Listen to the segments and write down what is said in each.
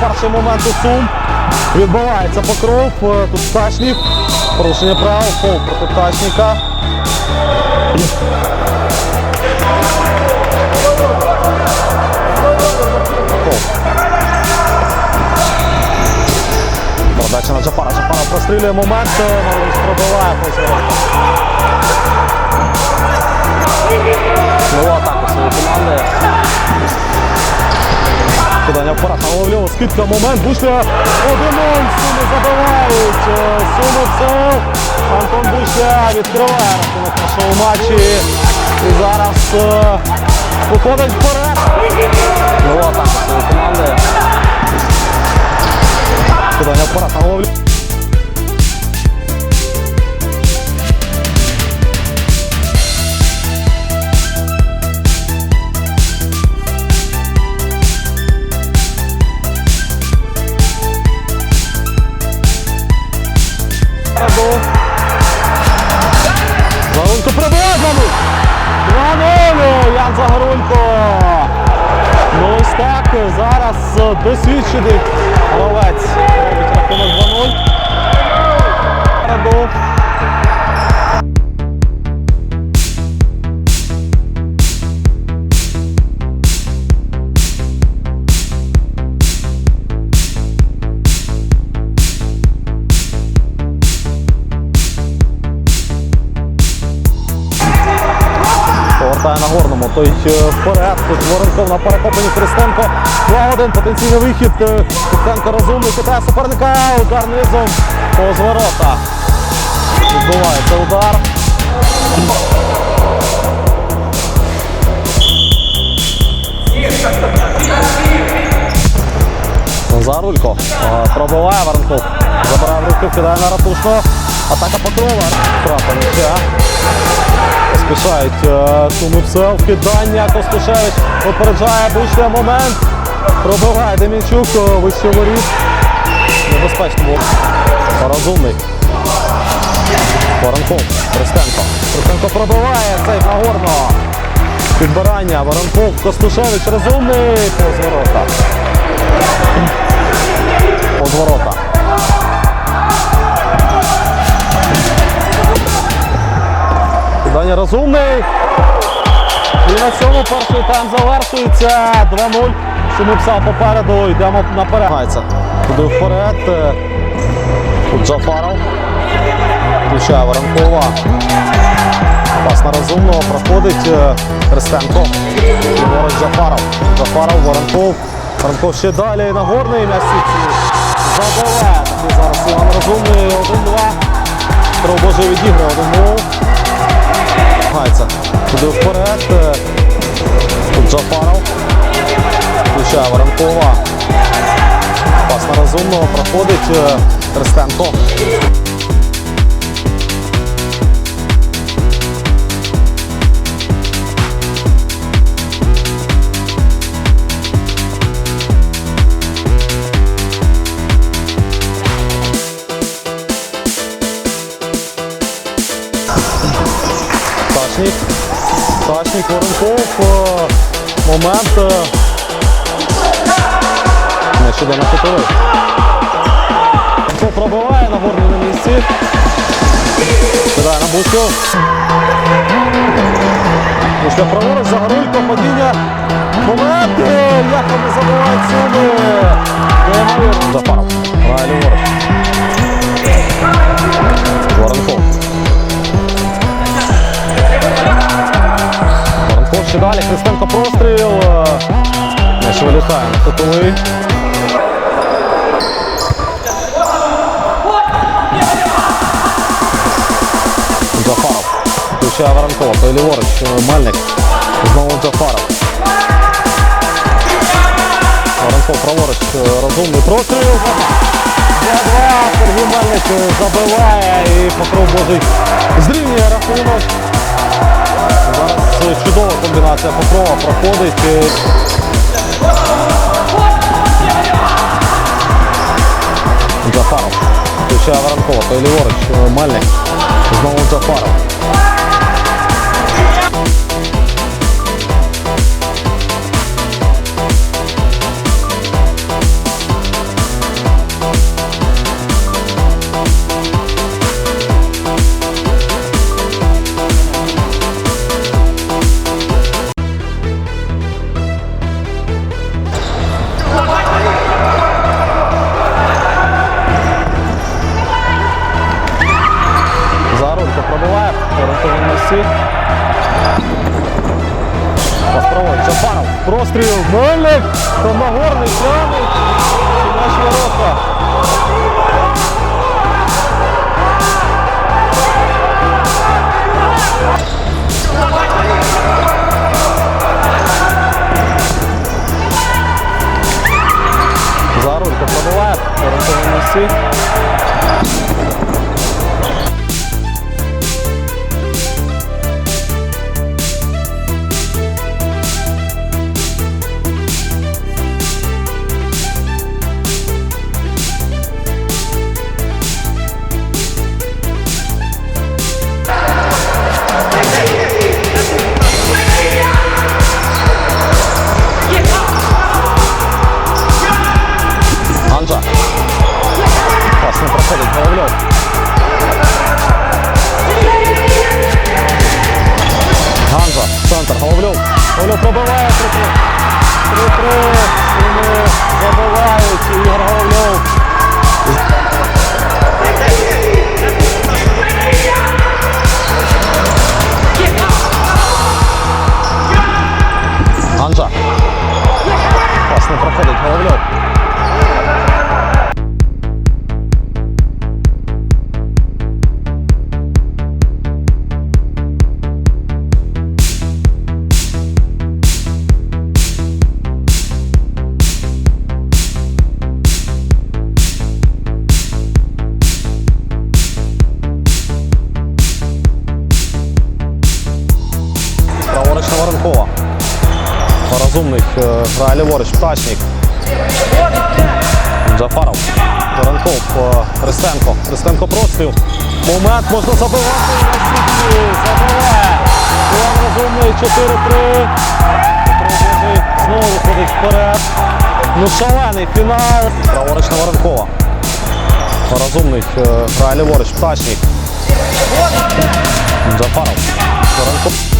Перший момент у Сум. Відбувається покров. Е, Тут Пташнік. Порушення правил. Фол проти Пташніка. Прострілює момент. Норвіч пробиває позвонок. Нова атака своєї команди. Кидання вперед на Ловльову, скидка, момент, Бушля, 1-0, Суми забивають, Суми все, Антон Бушля відкриває рахунок нашого матчі і зараз е, виходить вперед. Нова атака своєї команди. Кидання вперед на Ловльову. 2-0. 2-0. Ян Загорулько. Ну ось так. Зараз досвідчений гравець рахунок 2-0. Раду. Повертає на горному. Той е, вперед. Тут Воронков на перехопленні Христенко. 2-1. Потенційний вихід. Е, Христенко розумний. Китає суперника. Удар низом. Повз ворота. Відбувається удар. Зарулько е, пробиває Воронков. Забирає в руки, кидає на ратушно. Атака Покрова. Втрата м'яча. Поспішають е, суми все вкидання. Костушевич попереджає ближче момент. Пробиває Демінчук, е, вище воріт. Небезпечно. Розумний. Воронков. Христенко. Христенко пробиває цей Нагорно. Підбирання. Воронков, Костушевич, розумний. Повз ворота. Даня розумний. І на цьому перший тайм завершується 2-0. Сумипса попереду, йдемо наперед. Туди вперед. Тут Джафаров. Включає Воронкова. Пас на розумного. Проходить е, Христенко. Ліворуч Джафаров. Джафаров, Воронков. Воронков ще далі. Нагорний м'яч сітці. Забиває. Такий зараз Іван Розумний. 1-2. Божий відіграє 1-0. Гайця. Туди вперед. Е, Тут Джафаров. Включає Воронкова. Пас на розумного. Проходить е, Момент. на кутовий. Пробиває на горні на місці. Кидає на Бучу. Бучка праворуч, Загорулько, падіння. Момент. Як вони забивають суми. Неймовірно. Зафаров. Грає ліворуч. Воронков. Воронков ще далі, Христенко простріл. Вилітає на. Джафаров. Включає Воронкова, той ліворуч, Мельник. Знову Джафаров. Воронков праворуч, розумний простріл. 2-2. Сергій Мельник забиває і Покров Божий зрівнює рахунок. Зараз чудова комбінація Покрова проходить. Воронкова. Той ліворуч Мельник. Знову Джафаров. Простріл. Мельник. Нагорний тягнуть. І наші ворота. Зарулько пробиває. Орієнтовний місці. Анжа. 3-3. Вони забивають. Ігор Головльов. Розумний е, грає ліворуч, птачник. Джафаров. Воронков, е, Христенко. Христенко простріл. Момент можна забивати. Забиває. Іван Розумний 4-3. Продовжує знову виходить вперед. Ну шалений фінал. Праворуч на Воронкова. Розумний е, грає ліворуч, птачник. Джафаров. Воронков.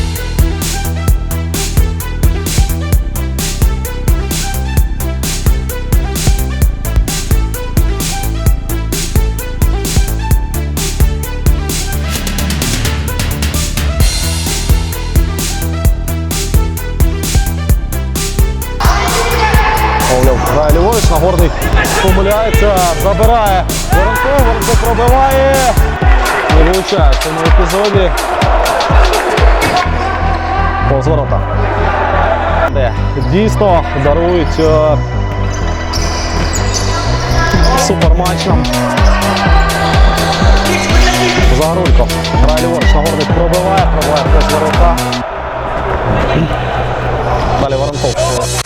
Грає Нагорний помиляється, забирає Воронков, Воронков пробиває. Не влучає в цьому епізоді. Повз ворота. Дійсно дарують е, суперматч нам. Загорулько. Грає Нагорний пробиває, пробиває повз ворота. Далі Воронков.